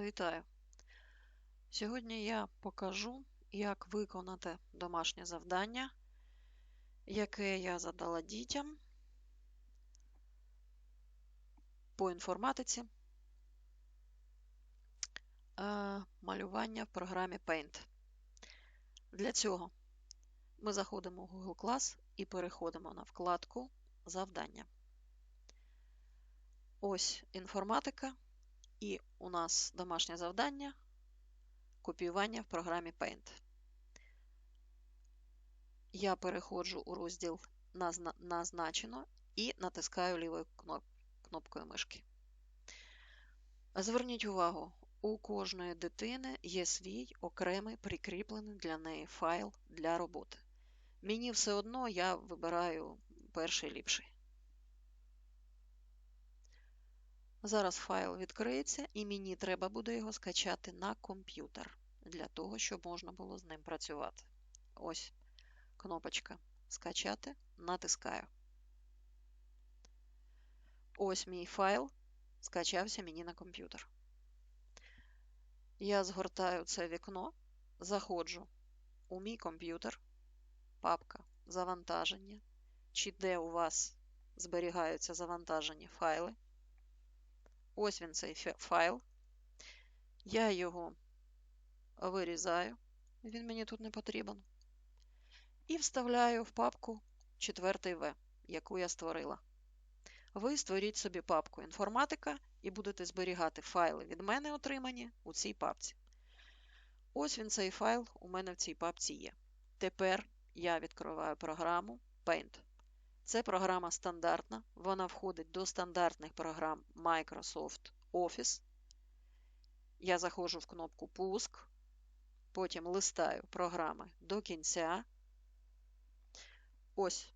Вітаю! Сьогодні я покажу, як виконати домашнє завдання, яке я задала дітям по інформатиці е, малювання в програмі Paint. Для цього ми заходимо в Google Class і переходимо на вкладку Завдання. Ось інформатика. І у нас домашнє завдання копіювання в програмі Paint. Я переходжу у розділ Назначено і натискаю лівою кнопкою мишки. Зверніть увагу, у кожної дитини є свій окремий прикріплений для неї файл для роботи. Мені все одно я вибираю перший ліпший. Зараз файл відкриється, і мені треба буде його скачати на комп'ютер для того, щоб можна було з ним працювати. Ось кнопочка Скачати, натискаю. Ось мій файл скачався мені на комп'ютер. Я згортаю це вікно, заходжу у мій комп'ютер, папка Завантаження, чи де у вас зберігаються завантажені файли. Ось він цей файл. Я його вирізаю, він мені тут не потрібен. І вставляю в папку 4 В, яку я створила. Ви створіть собі папку інформатика і будете зберігати файли від мене отримані у цій папці. Ось він цей файл у мене в цій папці є. Тепер я відкриваю програму Paint. Це програма стандартна, вона входить до стандартних програм Microsoft Office. Я заходжу в кнопку Пуск, потім листаю програми до кінця. Ось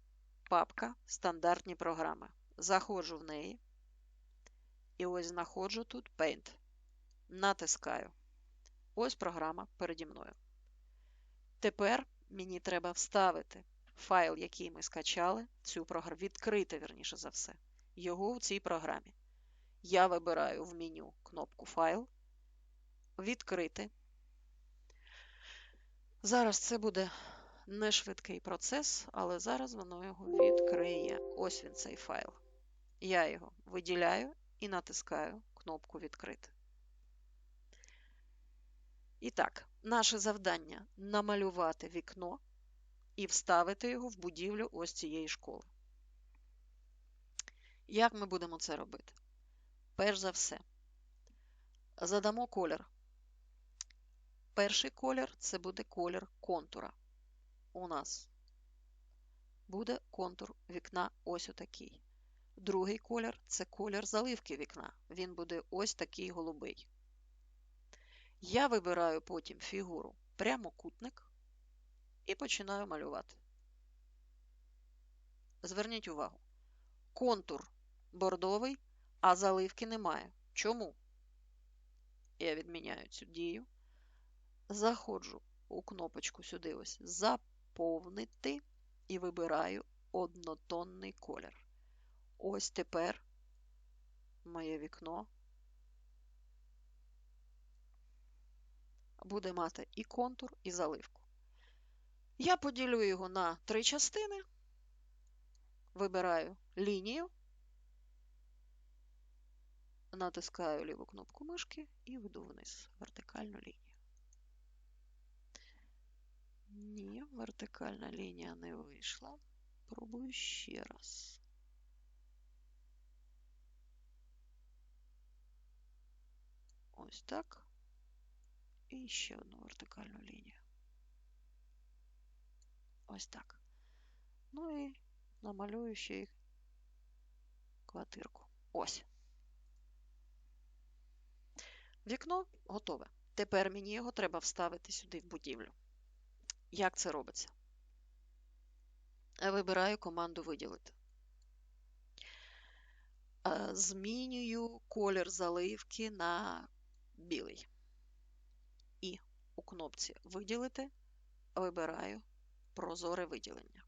папка Стандартні програми. Заходжу в неї. І ось знаходжу тут Paint. Натискаю. Ось програма переді мною. Тепер мені треба вставити файл, який ми скачали, цю програму, відкрити, верніше за все, його в цій програмі. Я вибираю в меню кнопку Файл, відкрити. Зараз це буде не швидкий процес, але зараз воно його відкриє. Ось він цей файл. Я його виділяю і натискаю кнопку Відкрити. І так, наше завдання намалювати вікно і вставити його в будівлю ось цієї школи. Як ми будемо це робити? Перш за все, задамо колір. Перший колір це буде колір контура. У нас буде контур вікна ось отакий. Другий колір це колір заливки вікна. Він буде ось такий голубий. Я вибираю потім фігуру прямокутник і починаю малювати. Зверніть увагу, контур бордовий, а заливки немає. Чому? Я відміняю цю дію. Заходжу у кнопочку сюди ось Заповнити і вибираю однотонний колір. Ось тепер моє вікно буде мати і контур, і заливку. Я поділю його на три частини, вибираю лінію, натискаю ліву кнопку мишки і веду вниз вертикальну лінію. Ні, вертикальна лінія не вийшла. Пробую ще раз. Ось так. І ще одну вертикальну лінію. Ось так. Ну і намалюю ще й квартирку. Ось. Вікно готове. Тепер мені його треба вставити сюди в будівлю. Як це робиться? Вибираю команду виділити. Змінюю колір заливки на білий. І у кнопці Виділити вибираю прозоре виділення.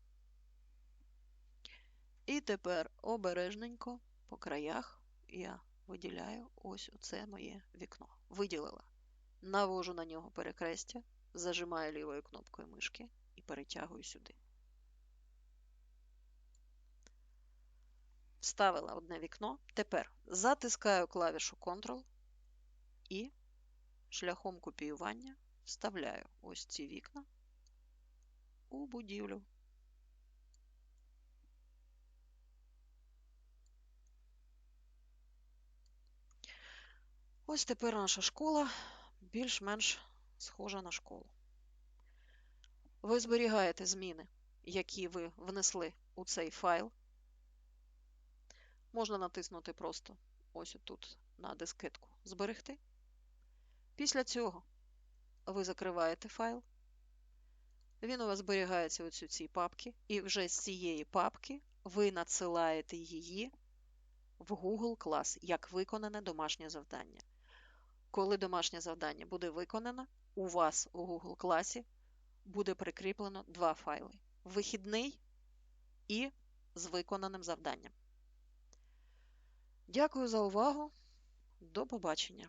І тепер обережненько по краях я виділяю ось оце моє вікно. Виділила. Навожу на нього перекрестя, зажимаю лівою кнопкою мишки і перетягую сюди. Вставила одне вікно. Тепер затискаю клавішу Ctrl і шляхом копіювання вставляю ось ці вікна у будівлю. Ось тепер наша школа більш-менш схожа на школу. Ви зберігаєте зміни, які ви внесли у цей файл. Можна натиснути просто ось тут на дискетку Зберегти. Після цього ви закриваєте файл. Він у вас зберігається ось у цій папці, і вже з цієї папки ви надсилаєте її в Google клас як виконане домашнє завдання. Коли домашнє завдання буде виконано, у вас у Google класі буде прикріплено два файли: вихідний і з виконаним завданням. Дякую за увагу. До побачення!